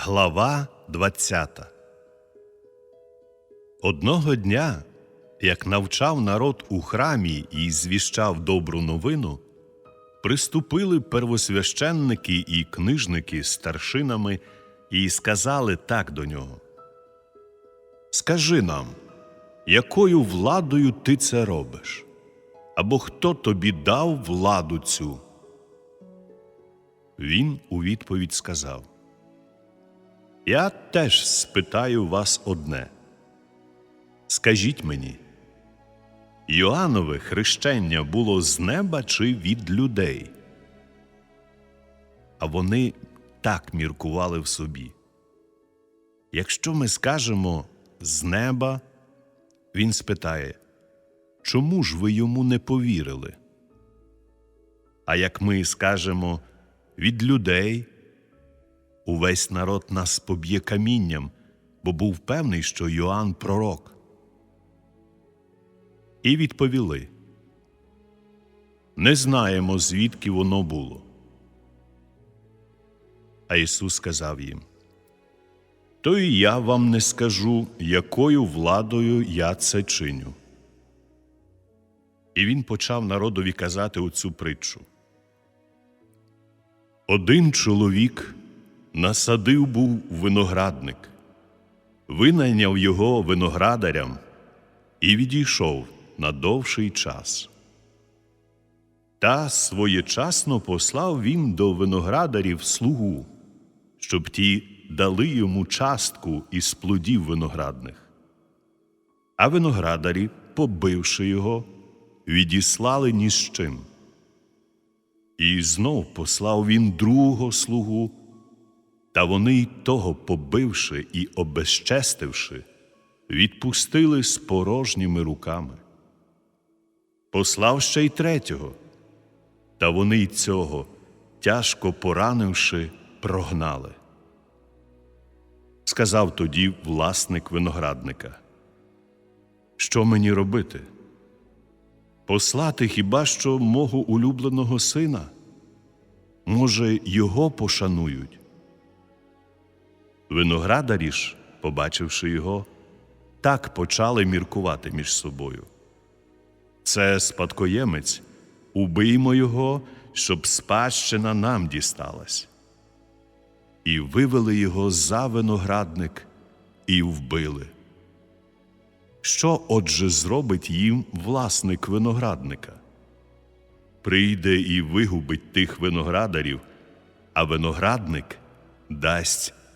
Глава 20 Одного дня, як навчав народ у храмі і звіщав добру новину, приступили первосвященники і книжники з старшинами і сказали так до нього. Скажи нам, якою владою ти це робиш? Або хто тобі дав владу цю? Він у відповідь сказав. Я теж спитаю вас одне. Скажіть мені, Йоаннове хрещення було з неба чи від людей? А вони так міркували в собі. Якщо ми скажемо з неба, він спитає, чому ж ви йому не повірили? А як ми скажемо від людей, увесь народ нас поб'є камінням, бо був певний, що Йоанн пророк. І відповіли Не знаємо, звідки воно було. А Ісус сказав їм То і я вам не скажу, якою владою я це чиню. І він почав народові казати оцю притчу. Один чоловік насадив був виноградник, винайняв його виноградарям і відійшов на довший час. Та своєчасно послав він до виноградарів слугу, щоб ті дали йому частку із плодів виноградних. А виноградарі, побивши його, відіслали ні з чим. І знов послав він другого слугу, та вони й того, побивши і обезчестивши, відпустили з порожніми руками. Послав ще й третього, та вони й цього, тяжко поранивши, прогнали. Сказав тоді власник виноградника, що мені робити? Послати хіба що мого улюбленого сина? Може, його пошанують? Виноградарі ж, побачивши його, так почали міркувати між собою. Це спадкоємець, убиймо його, щоб спадщина нам дісталась. І вивели його за виноградник і вбили. Що отже зробить їм власник виноградника? Прийде і вигубить тих виноградарів, а виноградник дасть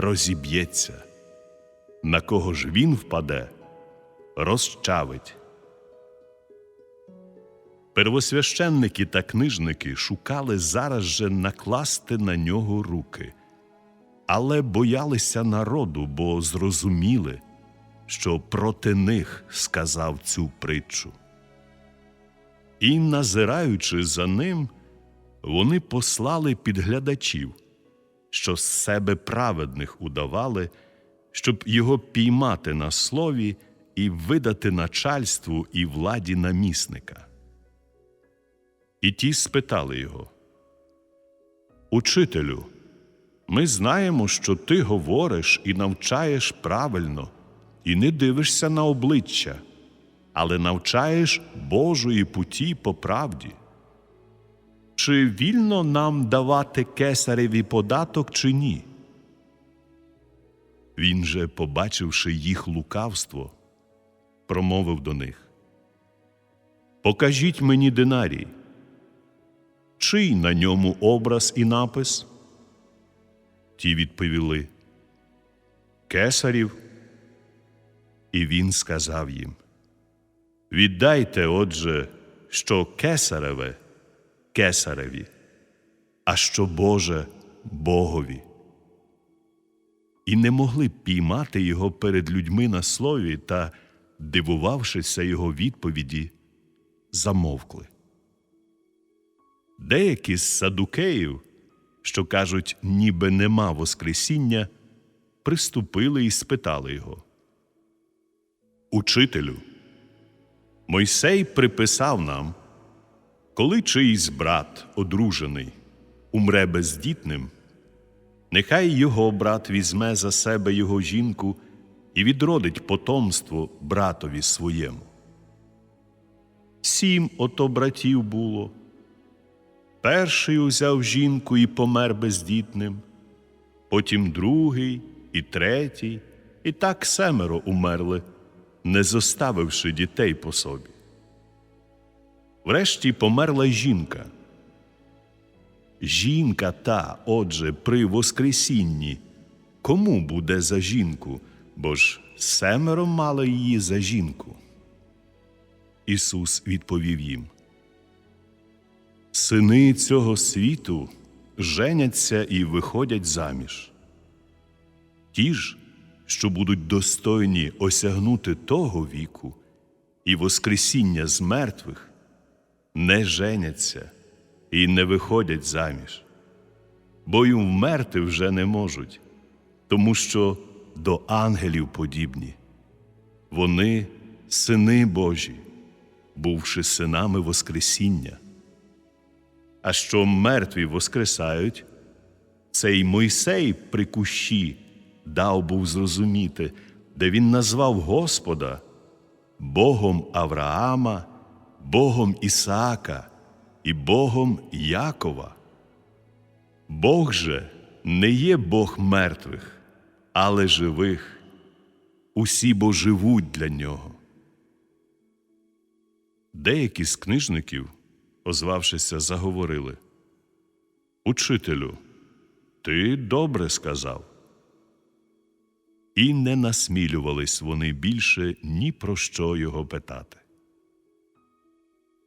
розіб'ється, на кого ж він впаде, розчавить. Первосвященники та книжники шукали зараз же накласти на нього руки, але боялися народу, бо зрозуміли, що проти них сказав цю притчу. І, назираючи за ним, вони послали підглядачів, що з себе праведних удавали, щоб його піймати на слові і видати начальству і владі намісника. І ті спитали його, Учителю, ми знаємо, що ти говориш і навчаєш правильно, і не дивишся на обличчя, але навчаєш Божої путі по правді. Чи вільно нам давати кесареві податок, чи ні? Він же, побачивши їх лукавство, промовив до них Покажіть мені динарій чий на ньому образ і напис? Ті відповіли Кесарів. І він сказав їм Віддайте, отже, що кесареве кесареві, а що Боже Богові. і не могли піймати його перед людьми на слові та, дивувавшися його відповіді, замовкли. Деякі з садукеїв, що кажуть, ніби нема Воскресіння, приступили і спитали його. Учителю, Мойсей приписав нам, коли чийсь брат одружений умре бездітним, нехай його брат візьме за себе його жінку і відродить потомство братові своєму. Сім ото братів було. Перший узяв жінку і помер бездітним, потім другий і третій, і так семеро умерли, не зоставивши дітей по собі. Врешті померла жінка. Жінка та, отже, при Воскресінні, кому буде за жінку, бо ж семеро мали її за жінку. Ісус відповів їм. Сини цього світу женяться і виходять заміж. Ті ж, що будуть достойні осягнути того віку і Воскресіння з мертвих, не женяться і не виходять заміж, бо й вмерти вже не можуть, тому що до ангелів подібні. Вони сини Божі, бувши синами Воскресіння. А що мертві воскресають, цей Мойсей при кущі дав був зрозуміти, де він назвав Господа Богом Авраама, Богом Ісаака і Богом Якова. Бог же не є Бог мертвих, але живих. Усі бо живуть для нього. Деякі з книжників, озвавшися, заговорили Учителю, ти добре сказав. І не насмілювались вони більше ні про що його питати.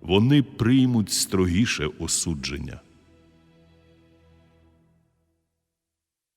Вони приймуть строгіше осудження.